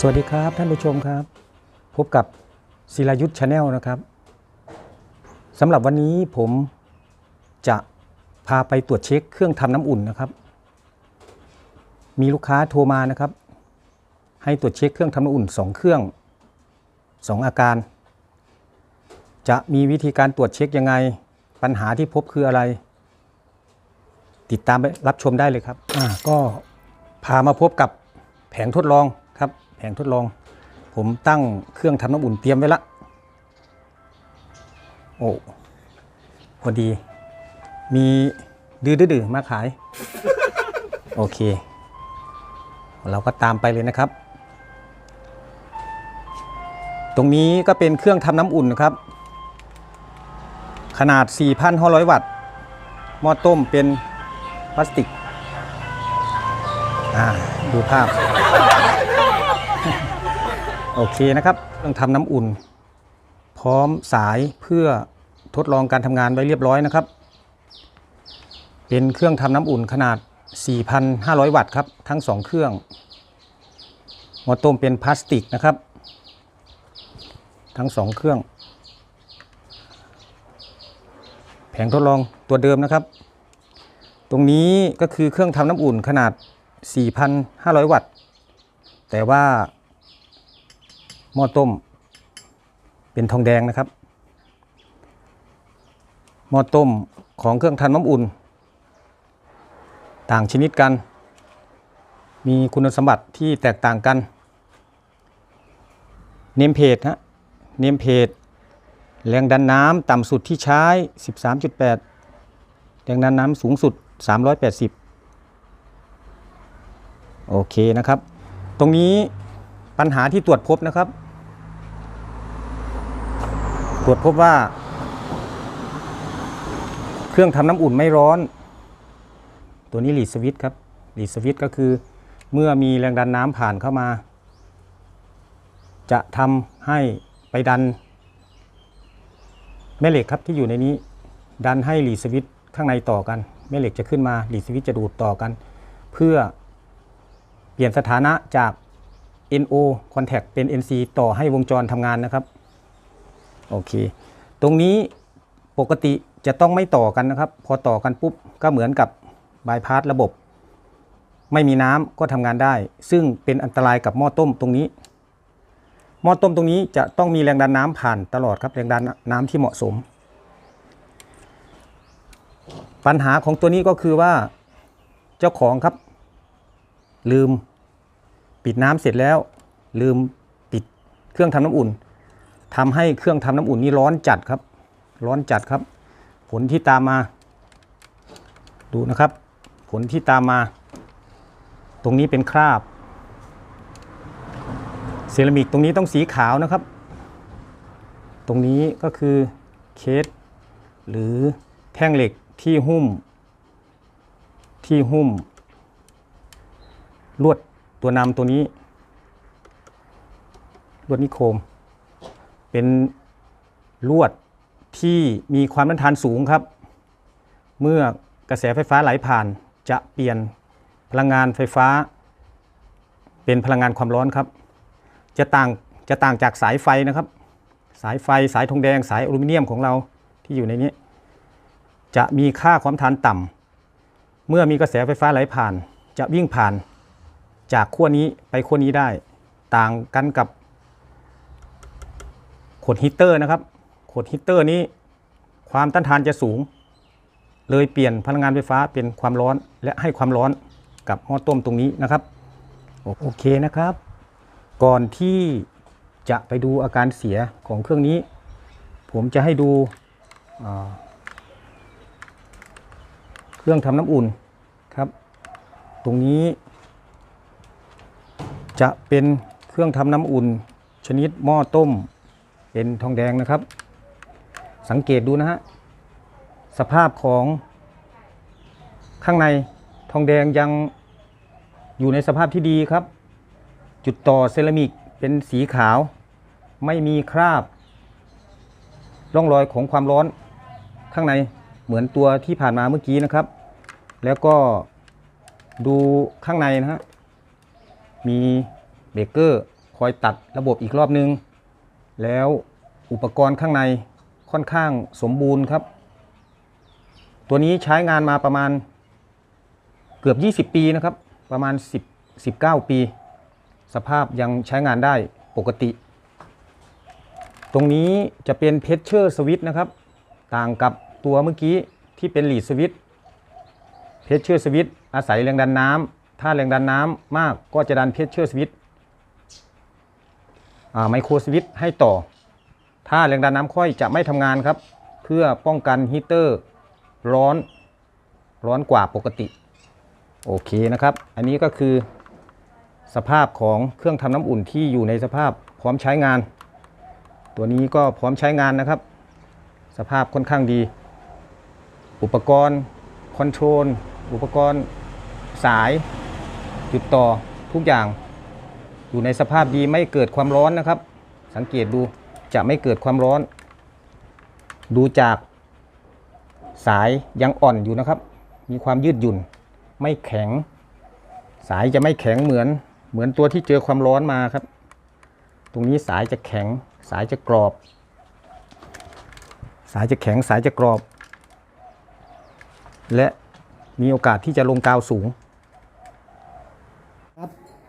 สวัสดีครับท่านผู้ชมครับ พบกับศิลายุทธ์ชาแนลนะครับสำหรับวันนี้ผมจะพาไปตรวจเช็คเครื่องทำน้ำอุ่นนะครับ มีลูกค้าโทรมานะครับ ให้ตรวจเช็คเครื่องทำน้ำอุ่น 2 เครื่อง 2 อาการ จะมีวิธีการตรวจเช็คยังไง ปัญหาที่พบคืออะไร ติดตามไปรับชมได้เลยครับอ่าก็พามาพบกับแผงทดลอง แผงทดลอง ผมตั้งเครื่องทำน้ำอุ่นเตรียมไว้ละ โอ้พอดี มีดื้อดื้อๆมาขาย โอเค เราก็ตามไปเลยนะครับ ตรงนี้ก็เป็นเครื่องทำน้ำอุ่นนะครับ ขนาด 4,500 วัตต์ หม้อต้มเป็นพลาสติก อ่า ดูภาพ โอเคนะครับเครื่องทำน้ำอุ่น พร้อมสายเพื่อทดลองการทำงานไว้เรียบร้อยนะครับ เป็นเครื่องทำน้ำอุ่นขนาด 4,500 วัตต์ครับ ทั้ง 2 เครื่องหม้อต้มเป็นพลาสติกนะครับ ทั้ง 2 เครื่อง แผงทดลองตัวเดิมนะครับ ตรงนี้ก็คือเครื่องทำน้ำอุ่นขนาด 4,500 วัตต์ แต่ว่า หม้อต้ม เป็นทองแดงนะครับหม้อต้มของเครื่องทำน้ำอุ่น ต่างชนิดกัน มีคุณสมบัติที่แตกต่างกัน เนมเพจฮะเนมเพจแรงดันน้ำต่ำสุดที่ใช้ 13.8 แรงดันน้ำสูงสุด 380 โอเคนะครับ ตรงนี้ปัญหาที่ตรวจพบนะครับ ตรวจพบว่า เครื่องทำน้ำอุ่นไม่ร้อน ตัวนี้หลีดสวิตครับหลีดสวิตก็คือเมื่อมีแรงดันน้ำผ่านเข้ามา จะทำให้ไปดัน แม่เหล็กครับที่อยู่ในนี้ ดันให้หลีดสวิตข้างในต่อกัน แม่เหล็กจะขึ้นมาหลีดสวิตจะดูดต่อกัน เพื่อเปลี่ยนสถานะจาก NO contact เป็น NC ต่อให้วงจรทำงานนะครับ โอเค ตรงนี้ปกติจะต้องไม่ต่อกันนะครับ พอต่อกันปุ๊บก็เหมือนกับบายพาสระบบ ไม่มีน้ำก็ทำงานได้ ซึ่งเป็นอันตรายกับหม้อต้มตรงนี้ หม้อต้มตรงนี้จะต้องมีแรงดันน้ำผ่านตลอดครับแรงดันน้ำที่เหมาะสม ปัญหาของตัวนี้ก็คือว่าเจ้าของครับ ลืม ปิดน้ำเสร็จแล้ว ลืมปิดเครื่องทำน้ำอุ่น ทำให้เครื่องทำน้ำอุ่นนี่ร้อนจัดครับ ร้อนจัดครับ ผลที่ตามมา ดูนะครับ ผลที่ตามมา ตรงนี้เป็นคราบ เซรามิกตรงนี้ต้องสีขาวนะครับ ตรงนี้ก็คือเคสหรือแท่งเหล็กที่หุ้ม ที่หุ้ม ลวดตัวนำตัวนี้ ลวดนิโคม เป็นลวดที่มีความต้านทานสูงครับ เมื่อกระแสไฟฟ้าไหลผ่านจะเปลี่ยนพลังงานไฟฟ้า เป็นพลังงานความร้อนครับ จะต่างจะต่างจากสายไฟนะครับ สายไฟสายทองแดงสายอลูมิเนียมของเราที่อยู่ในนี้ จะมีค่าความต้านต่ำเมื่อมีกระแสไฟฟ้าไหลผ่าน จะวิ่งผ่านจากขั้วนี้ไปขั้วนี้ได้ ต่างกันกับ ขวดฮีเตอร์นะครับ ขวดฮีเตอร์นี้ความต้านทานจะสูง เลยเปลี่ยนพลังงานไฟฟ้าเป็นความร้อน และให้ความร้อนกับหม้อต้มตรงนี้นะครับ โอเคนะครับ ก่อนที่จะไปดูอาการเสียของเครื่องนี้ ผมจะให้ดูเครื่องทำน้ำอุ่นครับ ตรงนี้ จะเป็นเครื่องทำน้ำอุ่น ชนิดหม้อต้ม เป็นทองแดงนะครับ สังเกตดูนะฮะสภาพของข้างในทองแดงยังอยู่ในสภาพที่ดีครับ จุดต่อเซรามิกเป็นสีขาว ไม่มีคราบ ร่องรอยของความร้อนข้างในเหมือนตัวที่ผ่านมาเมื่อกี้นะครับ แล้วก็ดูข้างในนะฮะมีเบรกเกอร์คอยตัดระบบอีกรอบนึง แล้วอุปกรณ์ข้างในค่อนข้างสมบูรณ์ครับ ตัวนี้ใช้งานมาประมาณเกือบ 20 ปีนะครับ ประมาณ 10 19 ปี สภาพยังใช้งานได้ปกติ ตรงนี้จะเป็นเพชเชอร์สวิตนะครับ ต่างกับตัวเมื่อกี้ที่เป็นหลีดสวิตเพชเชอร์สวิตอาศัยแรงดันน้ำถ้าแรงดันน้ำมากก็จะดันเพชเชอร์สวิต ไมโครสวิตให้ต่อ ถ้าแรงดันน้ำค่อยจะไม่ทำงานครับ เพื่อป้องกันฮีเตอร์ร้อนร้อนกว่าปกติ โอเคนะครับ อันนี้ก็คือสภาพของเครื่องทำน้ำอุ่นที่อยู่ในสภาพพร้อมใช้งาน ตัวนี้ก็พร้อมใช้งานนะครับ สภาพค่อนข้างดี อุปกรณ์คอนโทรลอุปกรณ์สายจุดต่อทุกอย่าง อยู่ในสภาพดีไม่เกิดความร้อนนะครับ สังเกตดูจะไม่เกิดความร้อน ดูจากสายยังอ่อนอยู่นะครับ มีความยืดหยุ่น ไม่แข็ง สายจะไม่แข็งเหมือนเหมือนตัวที่เจอความร้อนมาครับ ตรงนี้สายจะแข็ง สายจะกรอบ สายจะแข็งสายจะกรอบ และมีโอกาสที่จะลงกาวสูง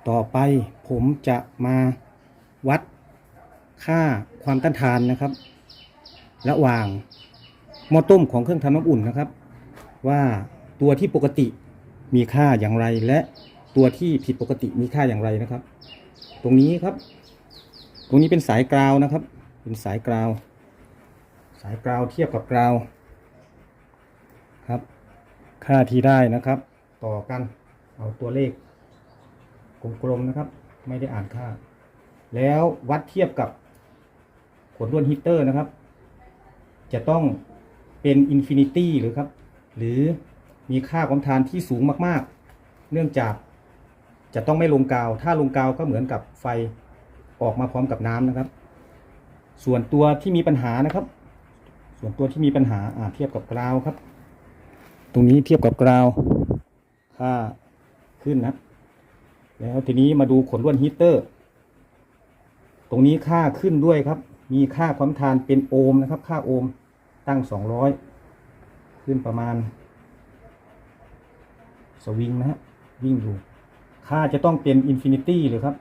ต่อไปผมจะมาวัดค่าความต้านทานนะครับ ระหว่างหม้อต้มของเครื่องทำน้ำอุ่นนะครับ ว่าตัวที่ปกติมีค่าอย่างไร และตัวที่ผิดปกติมีค่าอย่างไรนะครับ ตรงนี้ครับ ตรงนี้เป็นสายกราวนะครับ เป็นสายกราว สายกราวเทียบกับกราวครับ ค่าที่ได้นะครับ ต่อกันเอาตัวเลข กลมๆนะครับ ไม่ได้อ่านค่า แล้ววัดเทียบกับขวดล้วนฮีตเตอร์นะครับ จะต้องเป็นอินฟินิตี้หรือครับ หรือมีค่าความทานที่สูงมากๆ เนื่องจากจะต้องไม่ลงกาว ถ้าลงกาวก็เหมือนกับไฟออกมาพร้อมกับน้ำนะครับ ส่วนตัวที่มีปัญหานะครับ ส่วนตัวที่มีปัญหาอ่าเทียบกับกราวครับ ตรงนี้เทียบกับกราวค่าขึ้นนะ แล้วทีนี้มาดูขนล้วนฮีเตอร์ ตรงนี้ค่าขึ้นด้วยครับ มีค่าความทานเป็นโอห์มนะครับ ค่าโอห์มตั้ง200ขึ้นประมาณ สวิงนะฮะวิ่งอยู่ ค่าจะต้องเป็นอินฟินิตี้เลยครับ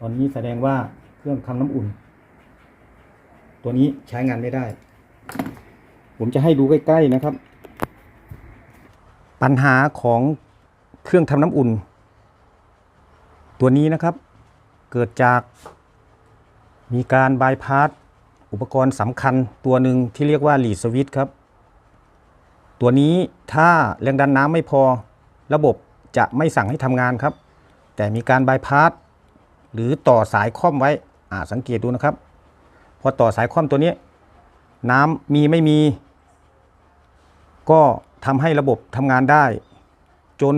ตอนนี้แสดงว่าเครื่องทำน้ำอุ่น ตัวนี้ใช้งานไม่ได้ ผมจะให้ดูใกล้ ๆ นะครับ ปัญหาของเครื่องทำน้ำอุ่น ตัวนี้นะครับเกิดจากมีการบายพาสอุปกรณ์สำคัญตัวหนึ่งที่เรียกว่าลีดสวิตช์ครับ ตัวนี้ถ้าแรงดันน้ำไม่พอระบบจะไม่สั่งให้ทำงานครับ แต่มีการบายพาสหรือต่อสายค่อมไว้อ่าสังเกตดูนะครับ พอต่อสายค่อมตัวนี้ น้ำมีไม่มี ก็ทำให้ระบบทำงานได้ จน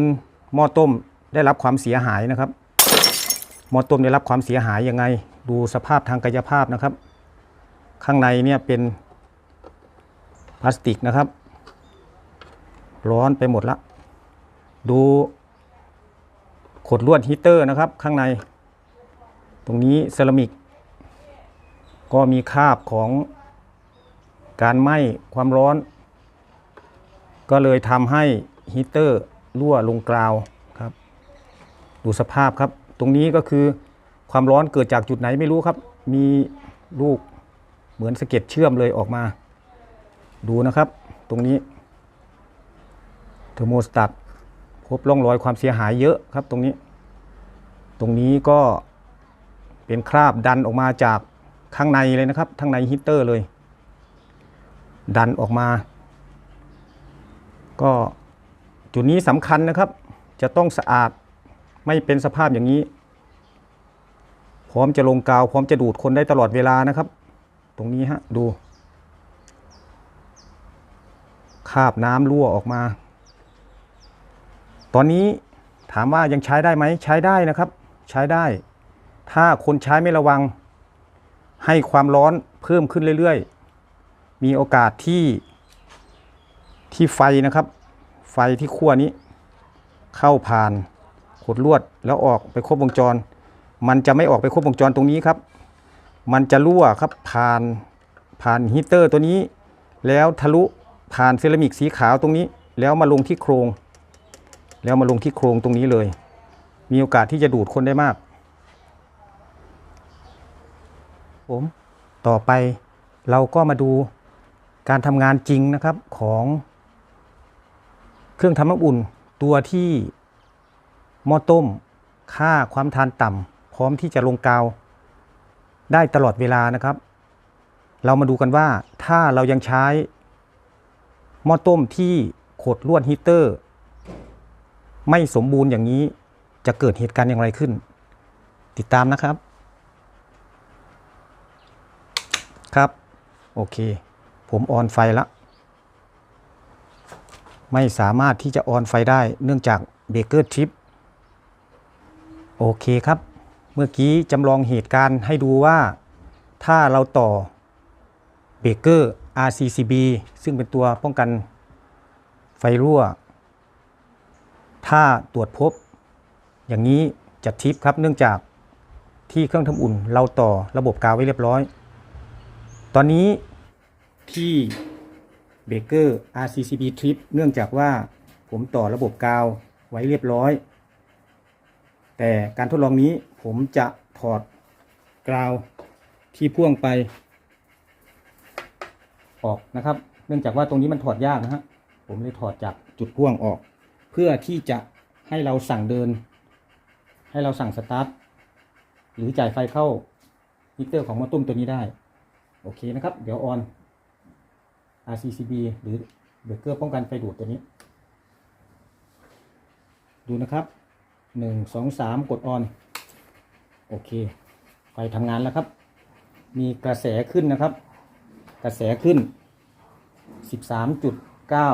หม้อต้มได้รับความเสียหายนะครับ หมอต้มได้รับความเสียหายยังไง ดูสภาพทางกายภาพนะครับ ข้างในเนี่ยเป็นพลาสติกนะครับ ร้อนไปหมดละ ดูขดลวดฮีเตอร์นะครับ ข้างใน ตรงนี้เซรามิก ก็มีคาบของการไหม้ความร้อน ก็เลยทำให้ฮีเตอร์รั่วลงกราวครับ ดูสภาพครับ ตรงนี้ก็คือความร้อนเกิดจากจุดไหนไม่รู้ครับ มีลูกเหมือนสะเก็ดเชื่อมเลยออกมา ดูนะครับ ตรงนี้เทอร์โมสตัตพบร่องรอยความเสียหายเยอะครับตรงนี้ ตรงนี้ก็เป็นคราบดันออกมาจากข้างในเลยนะครับข้างในฮีเตอร์เลย ดันออกมา ก็จุดนี้สำคัญนะครับ จะต้องสะอาด ไม่เป็นสภาพอย่างนี้ พร้อมจะลงกาว พร้อมจะดูดคนได้ตลอดเวลานะครับ ตรงนี้ฮะดูคาบน้ำรั่วออกมา ตอนนี้ถามว่ายังใช้ได้ไหมใช้ได้นะครับ ใช้ได้ ถ้าคนใช้ไม่ระวัง ให้ความร้อนเพิ่มขึ้นเรื่อยๆ มีโอกาสที่ที่ไฟนะครับ ไฟที่ขั้วนี้ เข้าผ่าน ขดลวดแล้วออกไปครบวงจร มันจะไม่ออกไปครบวงจรตรงนี้ครับ มันจะรั่วครับผ่านผ่านฮีเตอร์ตัวนี้ แล้วทะลุผ่านเซรามิกสีขาวตรงนี้ แล้วมาลงที่โครง แล้วมาลงที่โครงตรงนี้เลย มีโอกาสที่จะดูดคนได้มาก ผมต่อไปเราก็มาดูการทำงานจริงนะครับของเครื่องทำน้ำอุ่นตัวที่ หม้อต้ม ค่าความทานต่ำพร้อมที่จะลงกาว ได้ตลอดเวลานะครับ เรามาดูกันว่าถ้าเรายังใช้หม้อต้มที่ขดลวดฮีเตอร์ ไม่สมบูรณ์อย่างนี้จะเกิดเหตุการณ์อย่างไรขึ้น ติดตามนะครับ ครับ โอเค ผมออนไฟละ ไม่สามารถที่จะออนไฟได้เนื่องจากเบเกอร์ทริป โอเคครับ เมื่อกี้จำลองเหตุการณ์ให้ดูว่าถ้าเราต่อเบเกอร์ RCCB ซึ่งเป็นตัวป้องกันไฟรั่ว ถ้าตรวจพบ อย่างนี้จะทิปครับเนื่องจากที่เครื่องทำอุ่น เราต่อระบบกาวไว้เรียบร้อย ตอนนี้ที่เบเกอร์ RCCB Trip เนื่องจากว่าผมต่อระบบกาวไว้เรียบร้อย แต่การทดลองนี้ผมจะถอดกราวที่พ่วงไป ออกนะครับ เนื่องจากว่าตรงนี้มันถอดยากนะฮะผมเลยถอดจากจุดพ่วงออก เพื่อที่จะให้เราสั่งเดิน ให้เราสั่งสตาร์ทหรือจ่ายไฟเข้ามิเตอร์ของมอตุ้มตัวนี้ได้ โอเคนะครับ เดี๋ยวออน RCCB หรือเบรกเกอร์ป้องกันไฟดูดตัวนี้ ดูนะครับ หนึ่งสองสามกดออน โอเค ไฟทำงานแล้วครับ มีกระแสขึ้นนะครับ กระแสขึ้นสิบสามจุดเก้า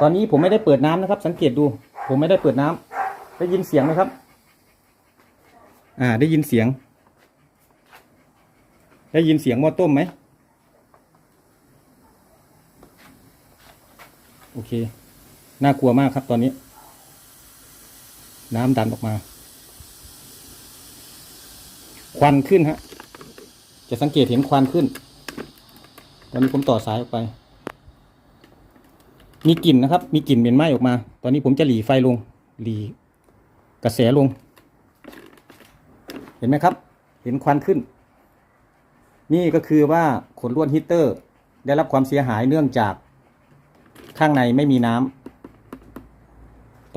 ตอนนี้ผมไม่ได้เปิดน้ำนะครับ สังเกตดู ผมไม่ได้เปิดน้ำได้ยินเสียงไหมครับ อ่า ได้ยินเสียง ได้ยินเสียงหม้อต้มไหมโอเค น่ากลัวมากครับตอนนี้ น้ำดันออกมา ควันขึ้นฮะ จะสังเกตเห็นควันขึ้น ตอนนี้ผมต่อสายออกไป มีกลิ่นนะครับ มีกลิ่นเหม็นไหม้ออกมา ตอนนี้ผมจะหลีไฟลง หลีกระแสลง เห็นไหมครับ เห็นควันขึ้น นี่ก็คือว่าขนลวดฮีเตอร์ ได้รับความเสียหายเนื่องจากข้างในไม่มีน้ำ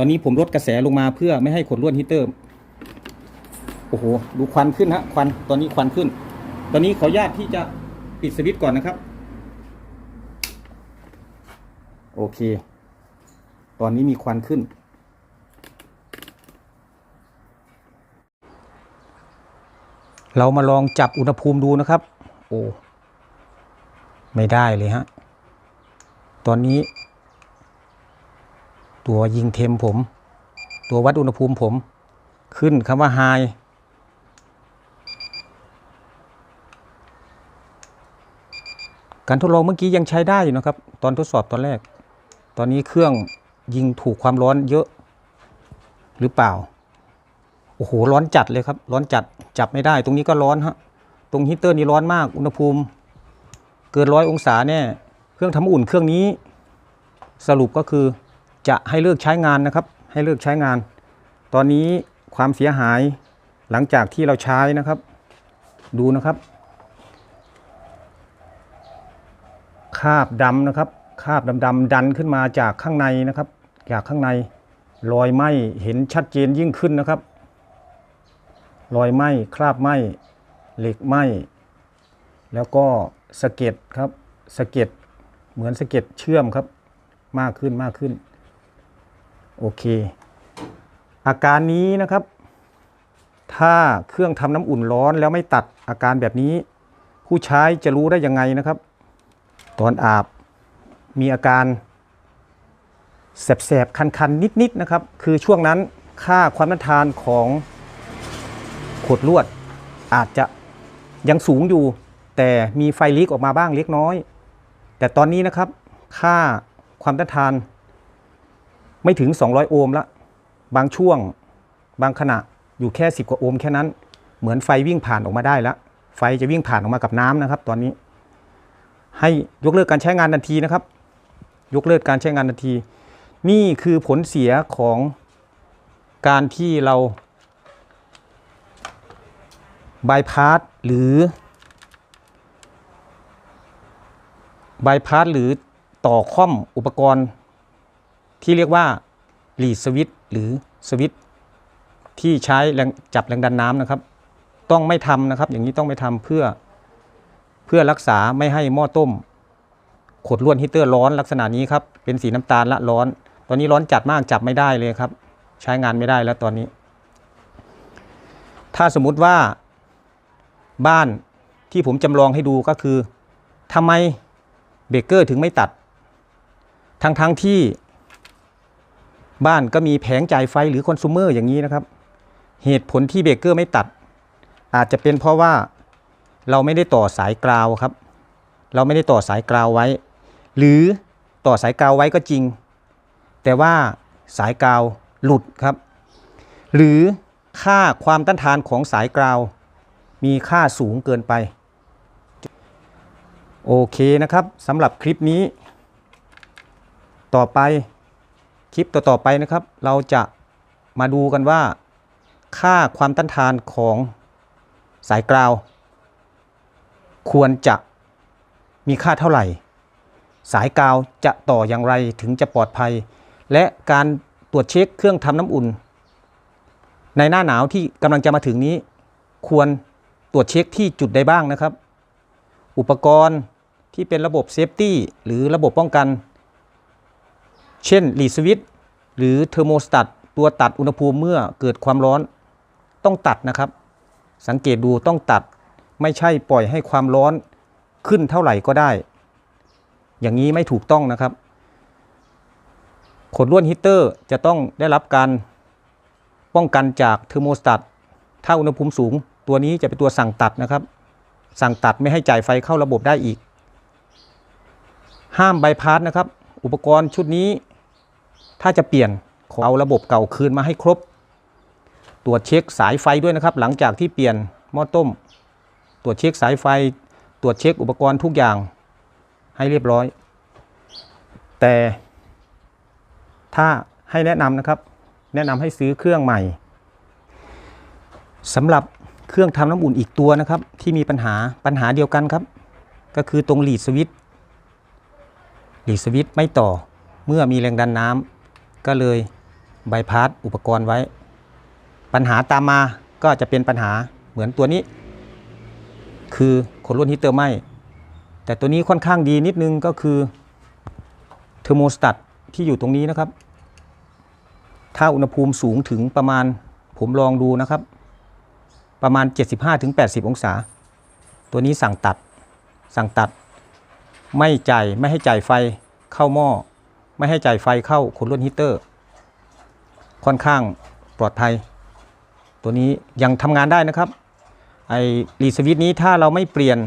ตอนนี้ผมลดกระแสลงมาเพื่อไม่ให้ขนลวดฮีเตอร์ โอ้โห ดูควันขึ้นฮะ ควัน ตอนนี้ควันขึ้น ตอนนี้ขออนุญาตที่จะปิดสวิตช์ก่อนนะครับ โอเค ตอนนี้มีควันขึ้น เรามาลองจับอุณหภูมิดูนะครับ โอ้ ไม่ได้เลยฮะ ตอนนี้ ตัวยิงเทมผม ตัววัดอุณหภูมิผม ขึ้นคำว่า high การทดลองเมื่อกี้ยังใช้ได้อยู่นะครับ ตอนทดสอบตอนแรก ตอนนี้เครื่องยิงถูกความร้อนเยอะหรือเปล่า โอ้โห ร้อนจัดเลยครับ ร้อนจัด จับไม่ได้ ตรงนี้ก็ร้อนฮะ ตรงฮีตเตอร์นี่ร้อนมาก อุณหภูมิ เกินร้อยองศาแน่ เครื่องทำอุ่นเครื่องนี้ สรุปก็คือ จะให้เลิกใช้งานนะครับ ให้เลิกใช้งาน ตอนนี้ความเสียหายหลังจากที่เราใช้นะครับ ดูนะครับ คาบดำนะครับ คาบดำๆดันขึ้นมาจากข้างในนะครับ จากข้างในรอยไหมเห็นชัดเจนยิ่งขึ้นนะครับรอยไหมคราบไหมเหล็กไหมแล้วก็สะเก็ดครับสะเก็ดเหมือนสะเก็ดเชื่อมครับ มากขึ้นมากขึ้น โอเค อาการนี้นะครับ ถ้าเครื่องทำน้ำอุ่นร้อนแล้วไม่ตัดอาการแบบนี้ ผู้ใช้จะรู้ได้ยังไงนะครับ ตอนอาบมีอาการแสบๆ คันๆ นิดๆ นะครับ คือช่วงนั้นค่าความต้านทานของขดลวด อาจจะยังสูงอยู่ แต่มีไฟลีกออกมาบ้างเล็กน้อย แต่ตอนนี้นะครับ ค่าความต้านทาน ไม่ถึง 200 โอห์มละ บางช่วง บางขณะอยู่แค่ 10 กว่าโอห์มแค่นั้น เหมือนไฟวิ่งผ่านออกมาได้แล้วไฟจะวิ่งผ่านออกมากับน้ำนะครับ ตอนนี้ ให้ยกเลิกการใช้งานทันทีนะครับ ยกเลิกการใช้งานทันที นี่คือผลเสียของการที่เราบายพาสหรือบายพาสหรือต่อค่อมอุปกรณ์ ที่เรียกว่าลีดสวิตหรือสวิตที่ใช้แรงจับแรงดันน้ำนะครับ ต้องไม่ทำนะครับ อย่างนี้ต้องไม่ทำเพื่อเพื่อรักษาไม่ให้หม้อต้มขดล้วดฮีเตอร์ร้อนลักษณะนี้ครับเป็นสีน้ำตาลละร้อน ตอนนี้ร้อนจัดมากจับไม่ได้เลยครับ ใช้งานไม่ได้แล้วตอนนี้ ถ้าสมมุติว่าบ้านที่ผมจำลองให้ดูก็คือทำไมเบเกอร์ถึงไม่ตัด ทั้งๆทที่ บ้านก็มีแผงจ่ายไฟหรือคอน sumer อย่างนี้นะครับ เหตุผลที่เบรกเกอร์ไม่ตัด อาจจะเป็นเพราะว่าเราไม่ได้ต่อสายกราวครับ เราไม่ได้ต่อสายกราวไว้ หรือต่อสายกราวไว้ก็จริง แต่ว่าสายกราวหลุดครับ หรือค่าความต้านทานของสายกราว มีค่าสูงเกินไป โอเคนะครับสำหรับคลิปนี้ ต่อไป คลิปต่อๆไปนะครับ เราจะมาดูกันว่า ค่าความต้านทานของสายกราว ควรจะมีค่าเท่าไหร่ สายกาวจะต่ออย่างไรถึงจะปลอดภัย และการตรวจเช็คเครื่องทำน้ำอุ่น ในหน้าหนาวที่กำลังจะมาถึงนี้ ควรตรวจเช็คที่จุดใดบ้างนะครับ อุปกรณ์ที่เป็นระบบเซฟตี้หรือระบบป้องกัน เช่นรีสวิตหรือเทอร์โมสตัตตัวตัดอุณหภูมิเมื่อเกิดความร้อนต้องตัดนะครับ สังเกตดูต้องตัดไม่ใช่ปล่อยให้ความร้อนขึ้นเท่าไหร่ก็ได้ อย่างนี้ไม่ถูกต้องนะครับขดลวดฮีตเตอร์จะต้องได้รับการป้องกันจากเทอร์โมสตัตถ้าอุณหภูมิสูง ตัวนี้จะเป็นตัวสั่งตัดนะครับ สั่งตัดไม่ให้จ่ายไฟเข้าระบบได้อีก ห้ามใบพาสนะครับ อุปกรณ์ชุดนี้ ถ้าจะเปลี่ยนขอเอาระบบเก่าคืนมาให้ครบ ตรวจเช็คสายไฟด้วยนะครับ หลังจากที่เปลี่ยนหม้อต้ม ตรวจเช็คสายไฟ ตรวจเช็คอุปกรณ์ทุกอย่างให้เรียบร้อย แต่ถ้าให้แนะนำนะครับ แนะนำให้ซื้อเครื่องใหม่สำหรับเครื่องทำน้ำอุ่นอีกตัวนะครับ ที่มีปัญหาปัญหาเดียวกันครับ ก็คือตรงหลีดสวิตช์ลีดสวิตช์ไม่ต่อเมื่อมีแรงดันน้ำ ก็เลยบายพาสอุปกรณ์ไว้ ปัญหาตามมาก็จะเป็นปัญหาเหมือนตัวนี้ คือขนลวดฮีตเตอร์ไหมแต่ตัวนี้ค่อนข้างดีนิดนึงก็คือเทอร์โมสตัตที่อยู่ตรงนี้นะครับ ถ้าอุณหภูมิสูงถึงประมาณผมลองดูนะครับ ประมาณ 75-80 องศา ตัวนี้สั่งตัดสั่งตัดไม่จ่ายไม่ให้จ่ายไฟเข้าหม้อ ไม่ให้จ่ายไฟเข้าขนลวดฮีเตอร์ ค่อนข้างปลอดภัย ตัวนี้ยังทำงานได้นะครับ ไอรีสวิตนี้ถ้าเราไม่เปลี่ยน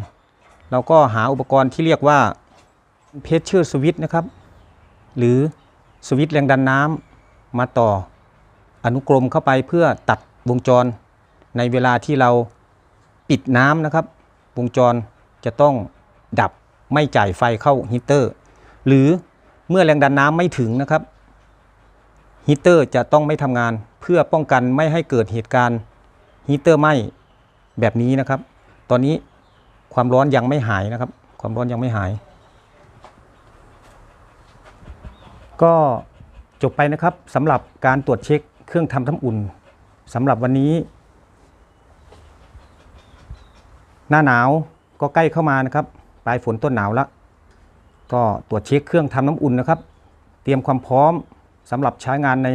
เราก็หาอุปกรณ์ที่เรียกว่าเพชเชอร์สวิตนะครับ หรือสวิตแรงดันน้ำมาต่ออนุกรมเข้าไปเพื่อตัดวงจร ในเวลาที่เราปิดน้ำนะครับ วงจรจะต้องดับไม่จ่ายไฟเข้าฮีเตอร์ หรือ เมื่อแรงดันน้ำไม่ถึงนะครับฮีเตอร์จะต้องไม่ทำงานเพื่อป้องกันไม่ให้เกิดเหตุการณ์ฮีเตอร์ไหม้แบบนี้นะครับ ตอนนี้ความร้อนยังไม่หายนะครับ ความร้อนยังไม่หาย ก็จบไปนะครับสำหรับการตรวจเช็คเครื่องทำน้ำอุ่นสำหรับวันนี้ หน้าหนาวก็ใกล้เข้ามานะครับ ปลายฝนต้นหนาวแล้ว ก็ตรวจเช็คเครื่องทำน้ำอุ่นนะครับ เตรียมความพร้อมสำหรับใช้งานใน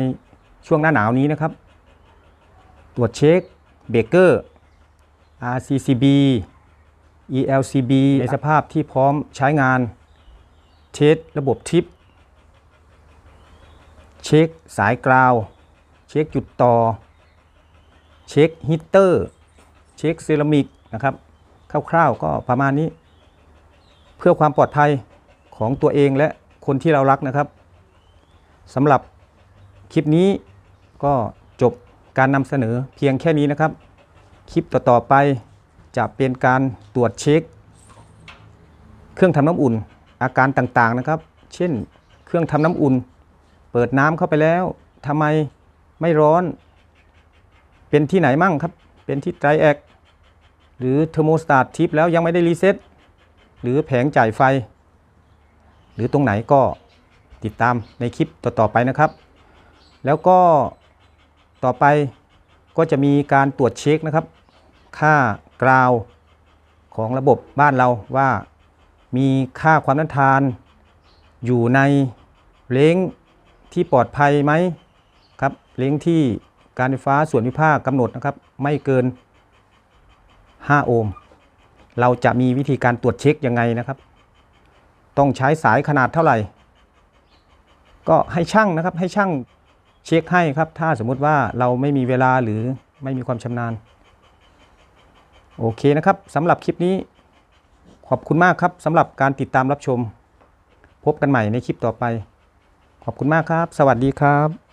ช่วงหน้าหนาวนี้นะครับ ตรวจเช็คเบรกเกอร์ RCCB ELCB ในสภาพที่พร้อมใช้งานเทสระบบทิป เช็คสายกราว เช็คจุดต่อ เช็คฮีเตอร์ เช็คเซรามิกนะครับ คร่าวๆก็ประมาณนี้ เพื่อความปลอดภัย ของตัวเองและคนที่เรารักนะครับสำหรับคลิปนี้ก็จบการนำเสนอเพียงแค่นี้นะครับ คลิปต่อๆไปจะเป็นการตรวจเช็ค เครื่องทำน้ำอุ่นอาการต่างๆนะครับ เช่น เครื่องทำน้ำอุ่น เปิดน้ำเข้าไปแล้วทำไมไม่ร้อน เป็นที่ไหนมั่งครับ เป็นที่ไตรแอกหรือเทอร์โมสตาร์ททิปแล้วยังไม่ได้รีเซ็ตหรือแผงจ่ายไฟ หรือตรงไหนก็ติดตามในคลิปต่อๆไปนะครับ แล้วก็ต่อไปก็จะมีการตรวจเช็คนะครับ ค่ากราวของระบบบ้านเราว่ามีค่าความต้านทาน อยู่ในเลงที่ปลอดภัยไหมครับเลงที่การไฟฟ้าส่วนภูมิภาคกำหนดนะครับ ไม่เกิน 5 โอห์มเราจะมีวิธีการตรวจเช็คยังไงนะครับ ต้องใช้สายขนาดเท่าไหร่ ก็ให้ช่างนะครับให้ช่างเช็คให้ครับ ถ้าสมมุติว่าเราไม่มีเวลาหรือไม่มีความชำนาญ โอเคนะครับสำหรับคลิปนี้ ขอบคุณมากครับสำหรับการติดตามรับชม พบกันใหม่ในคลิปต่อไป ขอบคุณมากครับ สวัสดีครับ